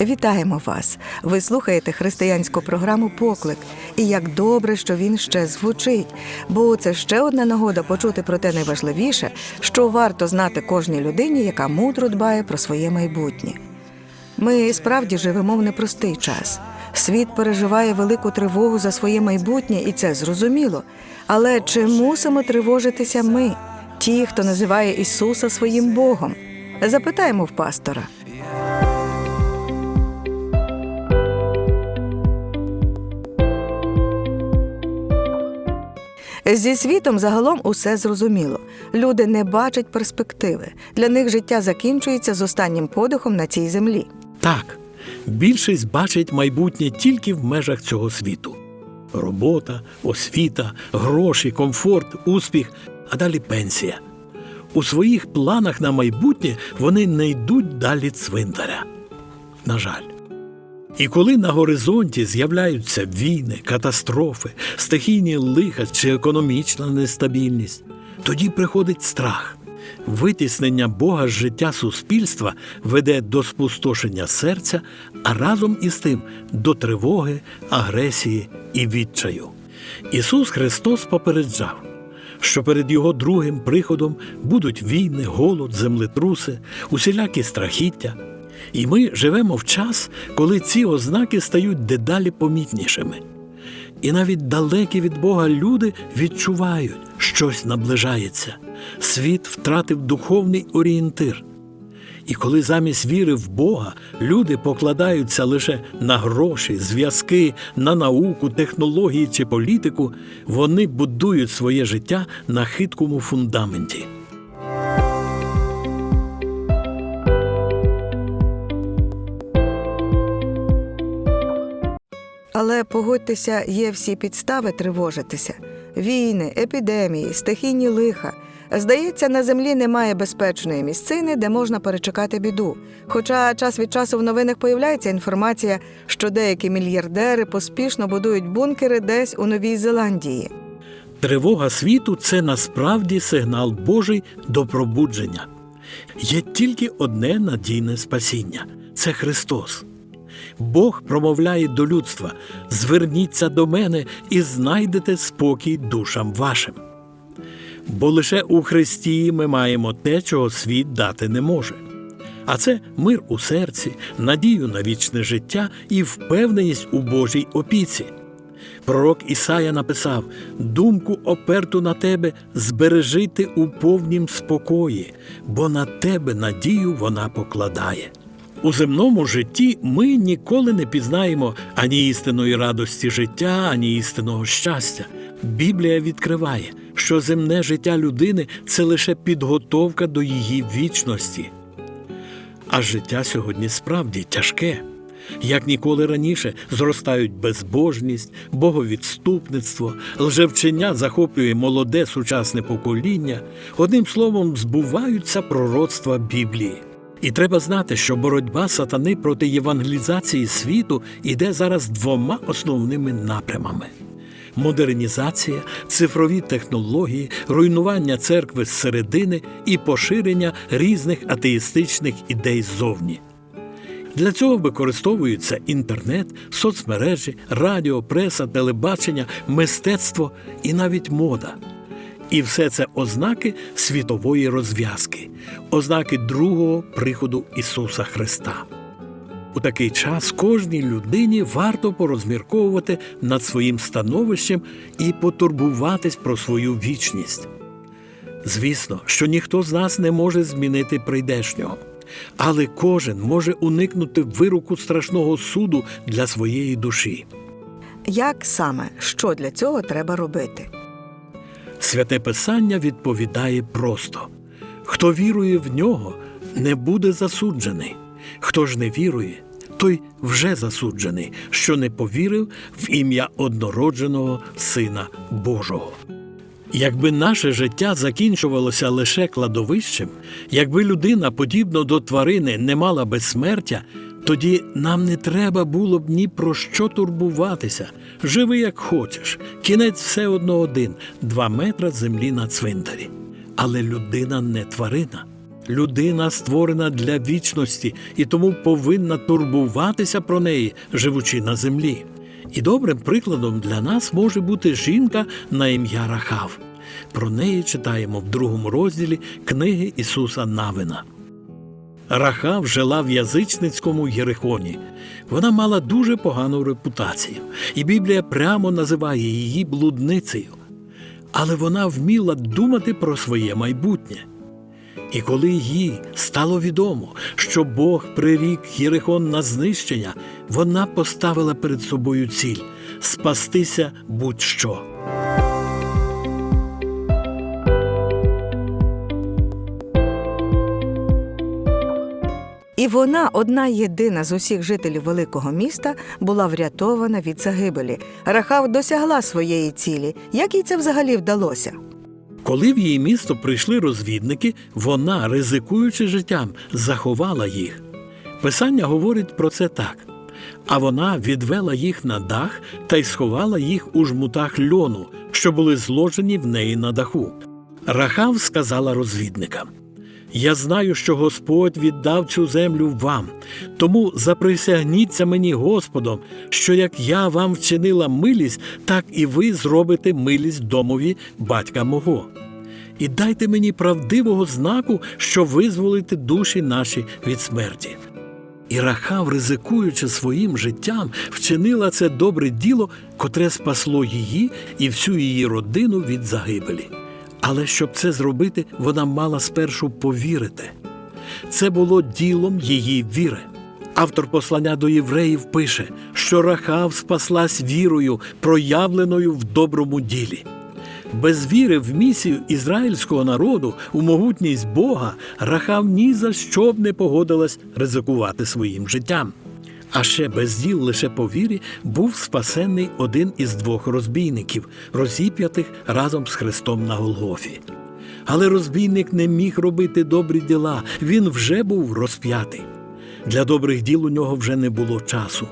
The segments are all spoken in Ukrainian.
Вітаємо вас! Ви слухаєте християнську програму Поклик. І як добре, що він ще звучить, бо це ще одна нагода почути про те найважливіше, що варто знати кожній людині, яка мудро дбає про своє майбутнє. Ми справді живемо в непростий час. Світ переживає велику тривогу за своє майбутнє, і це зрозуміло. Але чи мусимо тривожитися ми, ті, хто називає Ісуса своїм Богом? Запитаємо в пастора. Зі світом загалом усе зрозуміло. Люди не бачать перспективи. Для них життя закінчується з останнім подихом на цій землі. Так, більшість бачить майбутнє тільки в межах цього світу: робота, освіта, гроші, комфорт, успіх, а далі пенсія. У своїх планах на майбутнє вони не йдуть далі цвинтаря. На жаль. І коли на горизонті з'являються війни, катастрофи, стихійні лиха чи економічна нестабільність, тоді приходить страх. Витіснення Бога з життя суспільства веде до спустошення серця, а разом із тим до тривоги, агресії і відчаю. Ісус Христос попереджав, що перед Його другим приходом будуть війни, голод, землетруси, усілякі страхіття. І ми живемо в час, коли ці ознаки стають дедалі помітнішими. І навіть далекі від Бога люди відчувають, щось наближається. Світ втратив духовний орієнтир. І коли замість віри в Бога люди покладаються лише на гроші, зв'язки, на науку, технології чи політику, вони будують своє життя на хиткому фундаменті. Але погодьтеся, є всі підстави тривожитися: війни, епідемії, стихійні лиха. Здається, на землі немає безпечної місцини, де можна перечекати біду. Хоча час від часу в новинах появляється інформація, що деякі мільярдери поспішно будують бункери десь у Новій Зеландії. Тривога світу це насправді сигнал Божий до пробудження. Є тільки одне надійне спасіння це Христос. Бог промовляє до людства: зверніться до мене і знайдете спокій душам вашим. Бо лише у Христі ми маємо те, чого світ дати не може. А це мир у серці, надію на вічне життя і впевненість у Божій опіці. Пророк Ісая написав: думку оперту на тебе збережи ти у повнім спокої, бо на тебе надію вона покладає. У земному житті ми ніколи не пізнаємо ані істинної радості життя, ані істинного щастя. Біблія відкриває, що земне життя людини це лише підготовка до її вічності. А життя сьогодні справді тяжке. Як ніколи раніше зростають безбожність, боговідступництво, лжевчення захоплює молоде сучасне покоління. Одним словом, збуваються пророцтва Біблії. І треба знати, що боротьба сатани проти євангелізації світу іде зараз двома основними напрямами: модернізація, цифрові технології, руйнування церкви зсередини і поширення різних атеїстичних ідей ззовні. Для цього використовуються інтернет, соцмережі, радіо, преса, телебачення, мистецтво і навіть мода. І все це ознаки світової розв'язки, ознаки другого приходу Ісуса Христа. У такий час кожній людині варто порозмірковувати над своїм становищем і потурбуватись про свою вічність. Звісно, що ніхто з нас не може змінити прийдешнього, але кожен може уникнути вироку страшного суду для своєї душі. Як саме що для цього треба робити? Святе Писання відповідає просто: хто вірує в нього, не буде засуджений. Хто ж не вірує, той вже засуджений, що не повірив в ім'я однородженого Сина Божого. Якби наше життя закінчувалося лише кладовищем, якби людина, подібно до тварини, не мала безсмертя, тоді нам не треба було б ні про що турбуватися. Живи як хочеш, кінець все одно один два метра землі на цвинтарі. Але людина не тварина. Людина створена для вічності і тому повинна турбуватися про неї, живучи на землі. І добрим прикладом для нас може бути жінка на ім'я Рахав. Про неї читаємо в другому розділі книги Ісуса Навина. Рахав жила в язичницькому Єрихоні. Вона мала дуже погану репутацію, і Біблія прямо називає її блудницею. Але вона вміла думати про своє майбутнє. І коли їй стало відомо, що Бог прирік Єрихон на знищення, вона поставила перед собою ціль спастися будь-що. І вона, одна єдина з усіх жителів великого міста, була врятована від загибелі. Рахав досягла своєї цілі. Як їй це взагалі вдалося? Коли в її місто прийшли розвідники, вона, ризикуючи життям, заховала їх. Писання говорить про це так. А вона відвела їх на дах та й сховала їх у жмутах льону, що були зложені в неї на даху. Рахав сказала розвідникам: Я знаю, що Господь віддав цю землю вам, тому заприсягніться мені Господом, що як я вам вчинила милість, так і ви зробите милість домові батька мого. І дайте мені правдивого знаку, що визволите душі наші від смерті. І Рахав, ризикуючи своїм життям, вчинила це добре діло, котре спасло її і всю її родину від загибелі. Але щоб це зробити, вона мала спершу повірити. Це було ділом її віри. Автор послання до євреїв пише, що Рахав спаслась вірою, проявленою в доброму ділі. Без віри в місію ізраїльського народу у могутність Бога Рахав ні за що б не погодилась ризикувати своїм життям. А ще без діл лише по вірі був спасенний один із двох розбійників, розіп'ятих разом з Христом на Голгофі. Але розбійник не міг робити добрі діла, він вже був розп'ятий. Для добрих діл у нього вже не було часу.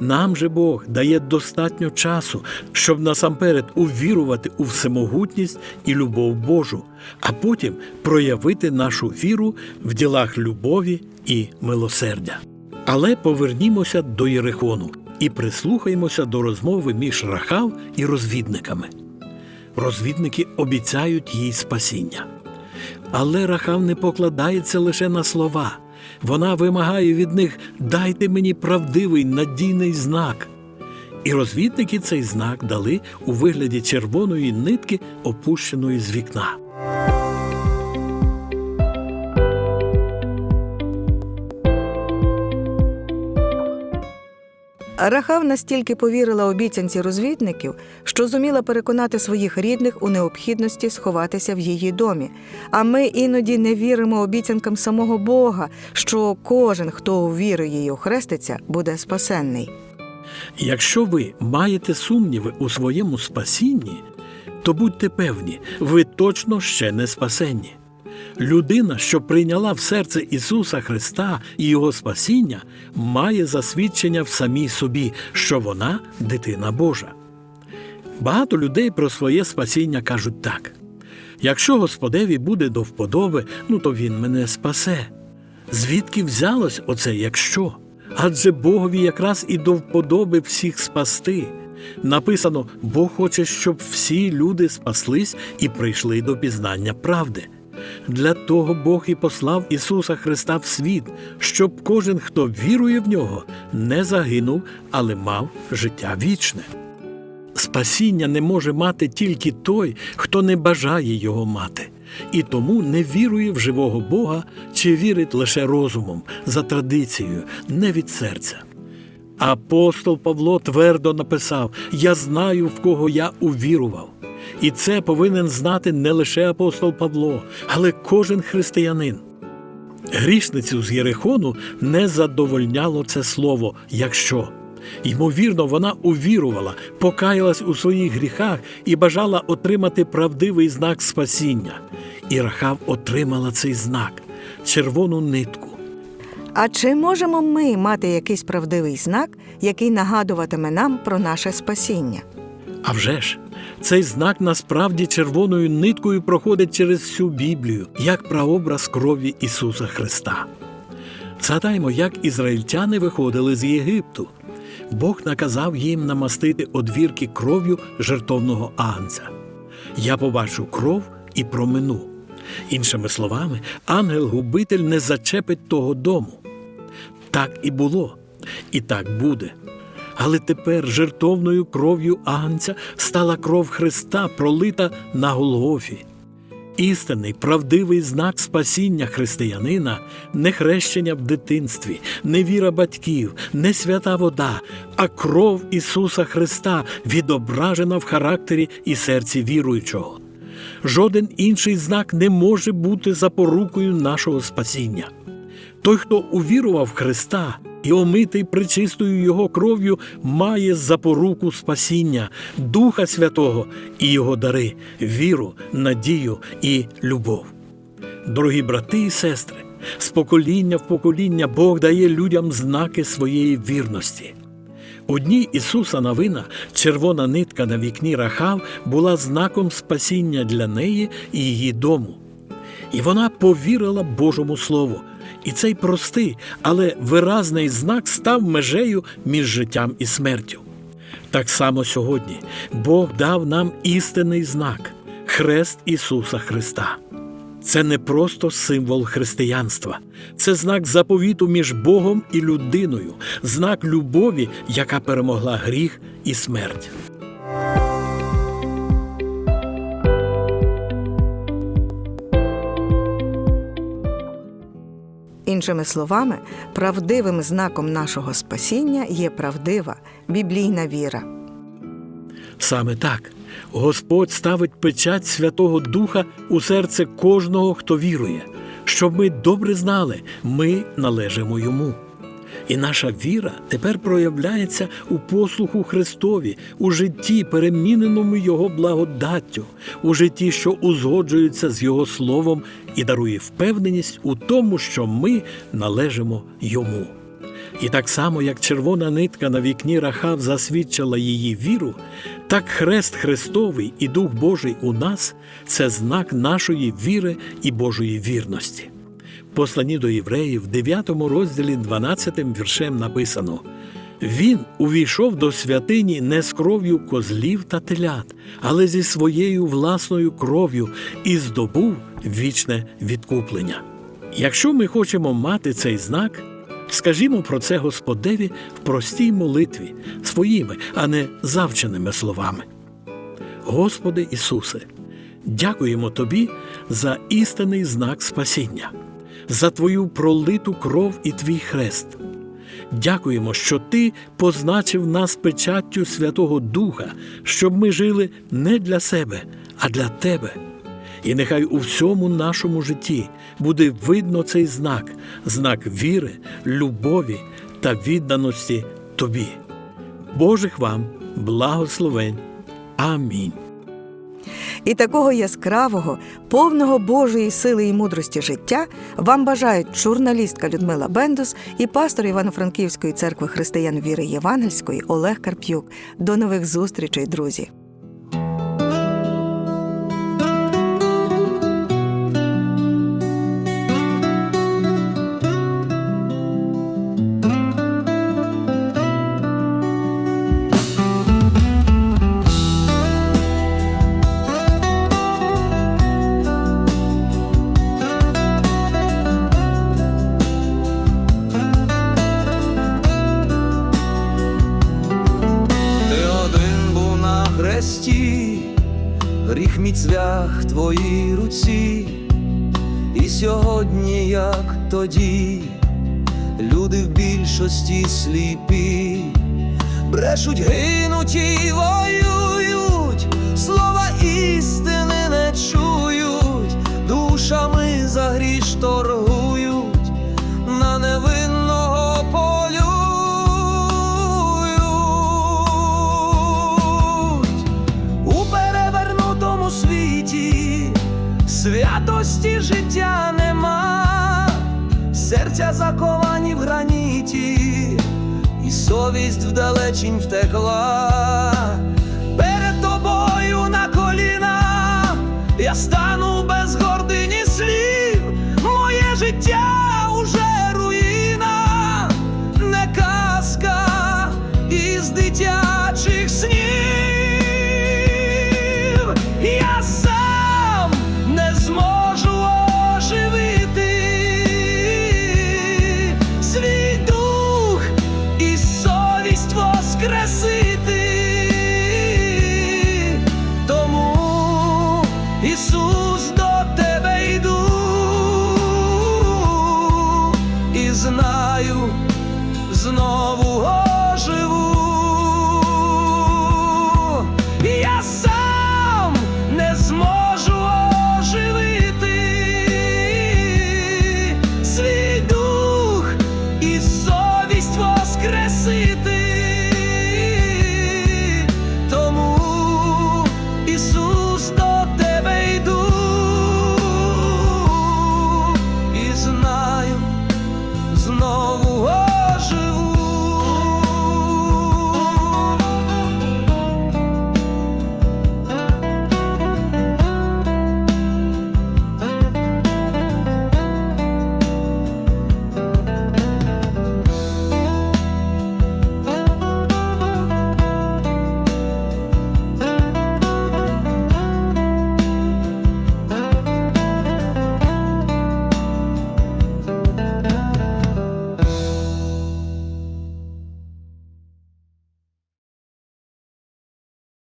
Нам же Бог дає достатньо часу, щоб насамперед увірувати у всемогутність і любов Божу, а потім проявити нашу віру в ділах любові і милосердя. Але повернімося до Єрихону і прислухаємося до розмови між Рахав і розвідниками. Розвідники обіцяють їй спасіння. Але Рахав не покладається лише на слова. Вона вимагає від них дайте мені правдивий надійний знак. І розвідники цей знак дали у вигляді червоної нитки, опущеної з вікна. Рахав настільки повірила обіцянці розвідників, що зуміла переконати своїх рідних у необхідності сховатися в її домі. А ми іноді не віримо обіцянкам самого Бога, що кожен, хто у віру її охреститься, буде спасенний. Якщо ви маєте сумніви у своєму спасінні, то будьте певні, ви точно ще не спасенні. Людина, що прийняла в серце Ісуса Христа і Його спасіння, має засвідчення в самій собі, що вона дитина Божа. Багато людей про своє спасіння кажуть так: якщо Господеві буде до вподоби, ну то Він мене спасе. Звідки взялось оце якщо? Адже Богові якраз і до вподоби всіх спасти. Написано, Бог хоче, щоб всі люди спаслись і прийшли до пізнання правди. Для того Бог і послав Ісуса Христа в світ, щоб кожен, хто вірує в нього, не загинув, але мав життя вічне. Спасіння не може мати тільки той, хто не бажає його мати, і тому не вірує в живого Бога чи вірить лише розумом, за традицією, не від серця. Апостол Павло твердо написав: Я знаю, в кого я увірував. І це повинен знати не лише апостол Павло, але кожен християнин. Грішницю з Єрихону не задовольняло це слово, якщо. Ймовірно, вона увірувала, покаялась у своїх гріхах і бажала отримати правдивий знак спасіння. І Рахав отримала цей знак червону нитку. А чи можемо ми мати якийсь правдивий знак, який нагадуватиме нам про наше спасіння? А вже ж, цей знак насправді червоною ниткою проходить через всю Біблію, як прообраз крові Ісуса Христа. Згадаймо, як ізраїльтяни виходили з Єгипту. Бог наказав їм намастити одвірки кров'ю жертовного агнця. Я побачу кров і промину. Іншими словами, ангел-губитель не зачепить того дому. Так і було, і так буде. Але тепер жертовною кров'ю агнця стала кров Христа, пролита на Голгофі. Істинний, правдивий знак спасіння християнина не хрещення в дитинстві, не віра батьків, не свята вода, а кров Ісуса Христа, відображена в характері і серці віруючого. Жоден інший знак не може бути запорукою нашого спасіння. Той, хто увірував в Христа і омитий причистою Його кров'ю, має запоруку спасіння, Духа Святого і Його дари, віру, надію і любов. Дорогі брати і сестри, з покоління в покоління Бог дає людям знаки своєї вірності. У дні Ісуса Новина червона нитка на вікні Рахав була знаком спасіння для неї і її дому. І вона повірила Божому Слову. І цей простий, але виразний знак став межею між життям і смертю. Так само сьогодні Бог дав нам істинний знак хрест Ісуса Христа. Це не просто символ християнства, це знак заповіту між Богом і людиною, знак любові, яка перемогла гріх і смерть. Іншими словами, правдивим знаком нашого спасіння є правдива біблійна віра. Саме так Господь ставить печать Святого Духа у серце кожного, хто вірує, щоб ми добре знали, ми належимо йому. І наша віра тепер проявляється у послуху Христові, у житті, переміненому Його благодаттю, у житті, що узгоджується з Його Словом і дарує впевненість у тому, що ми належимо Йому. І так само, як червона нитка на вікні Рахав засвідчила її віру, так хрест Христовий і Дух Божий у нас це знак нашої віри і Божої вірності. Посланні до євреїв, в 9 розділі 12 віршем написано: Він увійшов до святині не з кров'ю козлів та телят, але зі своєю власною кров'ю і здобув вічне відкуплення. Якщо ми хочемо мати цей знак, Скажімо про це Господеві в простій молитві, своїми, а не завченими словами. Господи Ісусе, дякуємо Тобі за істинний знак спасіння, за Твою пролиту кров і Твій хрест. Дякуємо, що Ти позначив нас печаттю Святого Духа, щоб ми жили не для себе, а для Тебе. І нехай у всьому нашому житті буде видно цей знак, знак віри, любові та відданості Тобі. Божих вам благословень. Амінь. І такого яскравого, повного Божої сили і мудрості життя вам бажають журналістка Людмила Бендус і пастор Івано-Франківської церкви християн віри Євангельської Олег Карп'юк. До нових зустрічей, друзі! тоді люди в більшості сліпі, брешуть, гинуть і воюють, слова істини не чують, душами за гріш торгують, на невинного полюють у перевернутому світі святості життя. не серця заковані в граніті, і совість вдалечінь втекла. Перед тобою на коліна я стану без гордині слів, моє життя